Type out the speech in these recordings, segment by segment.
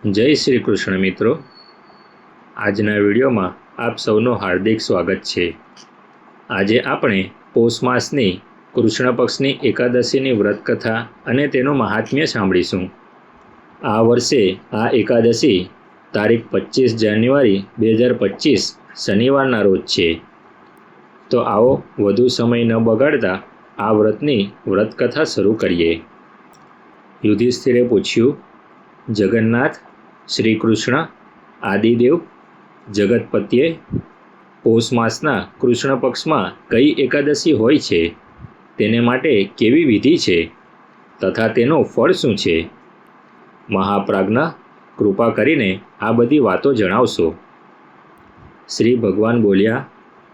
જય શ્રી કૃષ્ણ મિત્રો. આજના વિડીયોમાં આપ સૌનું હાર્દિક સ્વાગત છે. આજે આપણે પૌષ માસની, કૃષ્ણ પક્ષની એકાદશીની વ્રતકથા અને તેનું મહાત્મ્ય સાંભળીશું. આ વર્ષે આ એકાદશી તારીખ પચીસ જાન્યુઆરી બે હજાર પચીસ શનિવારના રોજ છે. તો આવો વધુ સમય ન બગાડતા આ વ્રતની વ્રતકથા શરૂ કરીએ. યુધિષ્ઠિરે પૂછ્યું, જગન્નાથ શ્રી કૃષ્ણ આદિદેવ જગતપત્યે પૌષ માસના કૃષ્ણ પક્ષમાં કઈ એકાદશી હોય છે? તેને માટે કેવી વિધિ છે? તથા તેનું ફળ શું છે? મહાપ્રાજ્ઞા, કૃપા કરીને આ બધી વાતો જણાવશો. શ્રી ભગવાન બોલ્યા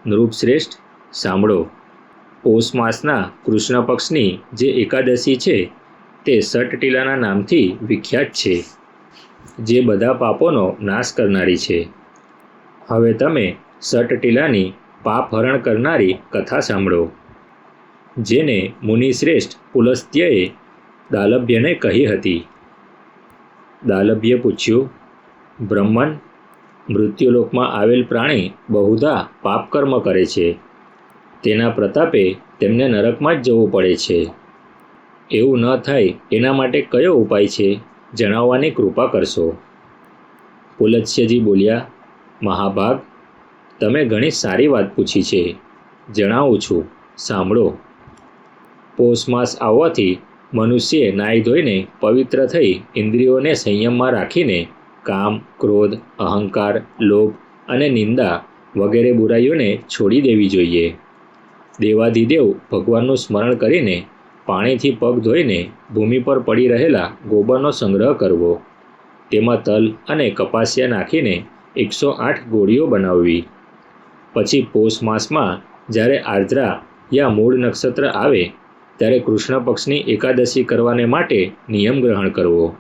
નૃપશ્રેષ્ઠ સાંભળો. પૌષ માસના કૃષ્ણ પક્ષની જે એકાદશી છે, તે સટટીલાના નામથી વિખ્યાત છે. જે બધા પાપોનો નાશ કરનારી છે. હવે તમે સટટીલાની પાપહરણ કરનારી કથા સાંભળો, જેને મુનિશ્રેષ્ઠ પુલસ્ત્યએ દાલભ્યને કહી હતી. દાલભ્ય પૂછ્યું, બ્રહ્મન, મૃત્યુલોકમાં આવેલ પ્રાણી બહુધા પાપકર્મ કરે છે. તેના પ્રતાપે તેમને નરકમાં જ જવું પડે છે. એવું ન થાય એના માટે કયો ઉપાય છે? જણાવવાની કૃપા કરશો. પુલત્સ્યજી બોલ્યા, મહાભાગ, તમે ઘણી સારી વાત પૂછી છે. જણાવું છું, સાંભળો. પોષમાસ આવવાથી મનુષ્યે નાહી ધોઈને પવિત્ર થઈ ઇન્દ્રિયોને સંયમમાં રાખીને કામ, ક્રોધ, અહંકાર, લોભ અને નિંદા વગેરે બુરાઈઓને છોડી દેવી જોઈએ. દેવાધિદેવ ભગવાનનું સ્મરણ કરીને પાણીથી પગ ધોઈને ભૂમિ પર પડી રહેલા ગોબરનો સંગ્રહ કરવો. તેમાં તલ અને કપાસિયા નાખીને એકસો આઠ ગોળીઓ બનાવવી. પછી પૌષ માસમાં જ્યારે આર્દ્રા યા મૂળ નક્ષત્ર આવે, ત્યારે કૃષ્ણ પક્ષની એકાદશી કરવાને માટે નિયમ ગ્રહણ કરવો.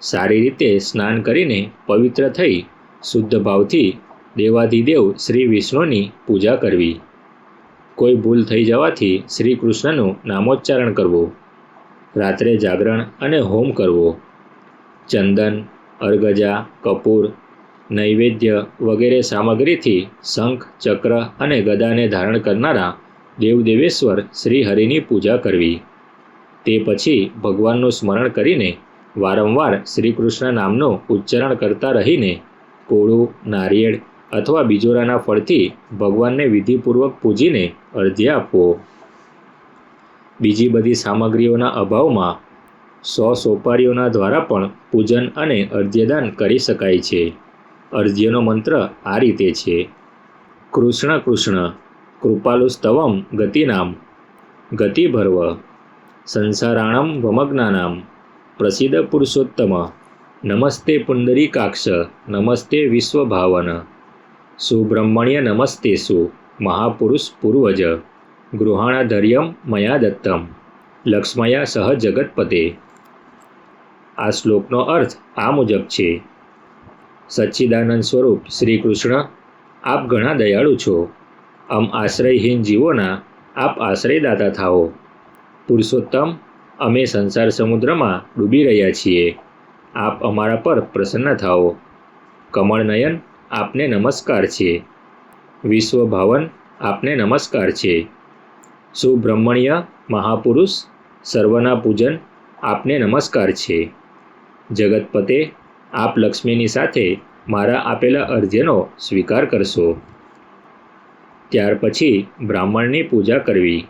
સારી રીતે સ્નાન કરીને પવિત્ર થઈ, શુદ્ધ ભાવથી દેવાધિદેવ શ્રી વિષ્ણુની પૂજા કરવી. કોઈ ભૂલ થઈ જવાથી શ્રી કૃષ્ણનું નામોચ્ચારણ કરવું, રાત્રે જાગરણ અને હોમ કરવો, ચંદન, અર્ગજા, કપૂર, નૈવેદ્ય વગેરે સામગ્રીથી શંખ, ચક્ર અને ગદાને ધારણ કરનારા દેવદેવેશ્વર શ્રી હરિની પૂજા કરવી. તે પછી ભગવાનનું સ્મરણ કરીને વારંવાર શ્રીકૃષ્ણ નામનું ઉચ્ચારણ કરતા રહીને કોળું, નારિયેળ અથવા બીજોરાના ફળથી ભગવાનને વિધિપૂર્વક પૂજીને અર્ધ્ય આપવો બીજી બધી સામગ્રીઓના અભાવમાં સો સોપારીઓના દ્વારા પણ પૂજન અને અર્ધ્યદાન કરી શકાય છે. અર્ધ્યનો મંત્ર આ રીતે છે. કૃષ્ણ કૃષ્ણ, કૃપાલુ સ્તવમ ગતિનામ, ગતિભર્વ, સંસારાણમ વમગ્નાનામ, પ્રસિદ્ધ પુરુષોત્તમ, નમસ્તે પુંડરીકાક્ષ, નમસ્તે વિશ્વભાવન. સુબ્રહ્મણ્ય નમસ્તેસુ મહાપુરુષ પૂર્વજ, ગૃહાણાધર્યમ મયા દત્તમ, લક્ષ્મયા સહ જગતપતે. આ શ્લોકનો અર્થ આ મુજબ છે. સચ્ચિદાનંદ સ્વરૂપ શ્રી કૃષ્ણ, આપ ઘણા દયાળુ છો. આમ આશ્રયહીન જીવોના આપ આશ્રયદાતા થાઓ. પુરુષોત્તમ, અમે સંસાર સમુદ્રમાં ડૂબી રહ્યા છીએ. આપ અમારા પર પ્રસન્ન થાઓ. કમળનયન આપને નમસ્કાર છે. વિશ્વભાવન આપને નમસ્કાર છે. સુબ્રહ્મણ્ય મહાપુરુષ, સર્વના પૂજન આપને નમસ્કાર છે. જગતપતે આપ લક્ષ્મીની સાથે મારા આપેલા અરજીનો સ્વીકાર કરશો. ત્યાર પછી બ્રાહ્મણની પૂજા કરવી.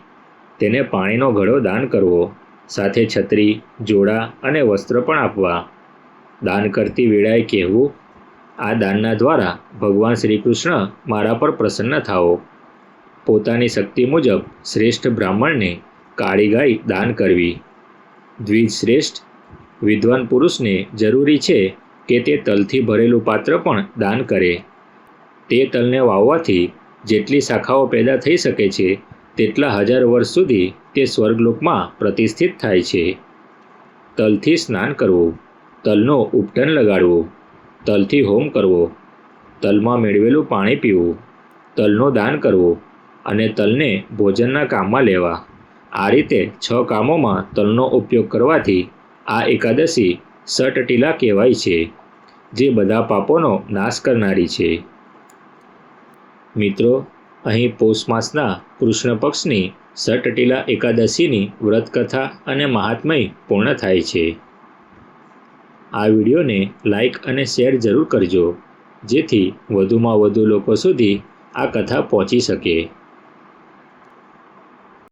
તેને પાણીનો ઘડો દાન કરવો. સાથે છત્રી, જોડા અને વસ્ત્ર પણ આપવા. દાન કરતી વેળાએ કહેવું આ દાનના દ્વારા ભગવાન શ્રી કૃષ્ણ મારા પર પ્રસન્ન થાઓ. પોતાની શક્તિ મુજબ શ્રેષ્ઠ બ્રાહ્મણને કાળી ગાય દાન કરવી. દ્વિજ શ્રેષ્ઠ, વિદ્વાન પુરુષને જરૂરી છે કે તે તલથી ભરેલું પાત્ર પણ દાન કરે. તે તલને વાવવાથી જેટલી શાખાઓ પેદા થઈ શકે છે, તેટલા હજાર વર્ષ સુધી તે સ્વર્ગલોકમાં પ્રતિષ્ઠિત થાય છે. તલથી સ્નાન કરવું, તલનો ઉપટન લગાડવું. તલથી હોમ કરવો, તલમાં મેળવેલું પાણી પીવું, તલનું દાન કરવું અને તલને ભોજનના કામમાં લેવા. આ રીતે છ કામોમાં તલનો ઉપયોગ કરવાથી આ એકાદશી સટટીલા કહેવાય છે, જે બધા પાપોનો નાશ કરનારી છે. મિત્રો, અહીં પૌષ માસના કૃષ્ણ પક્ષની સટટીલા એકાદશીની વ્રતકથા અને મહાત્મય પૂર્ણ થાય છે. આ વિડીયોને લાઈક અને શેર જરૂર કરજો, જેથી વધુમાં વધુ લોકો સુધી આ કથા પહોંચી શકે.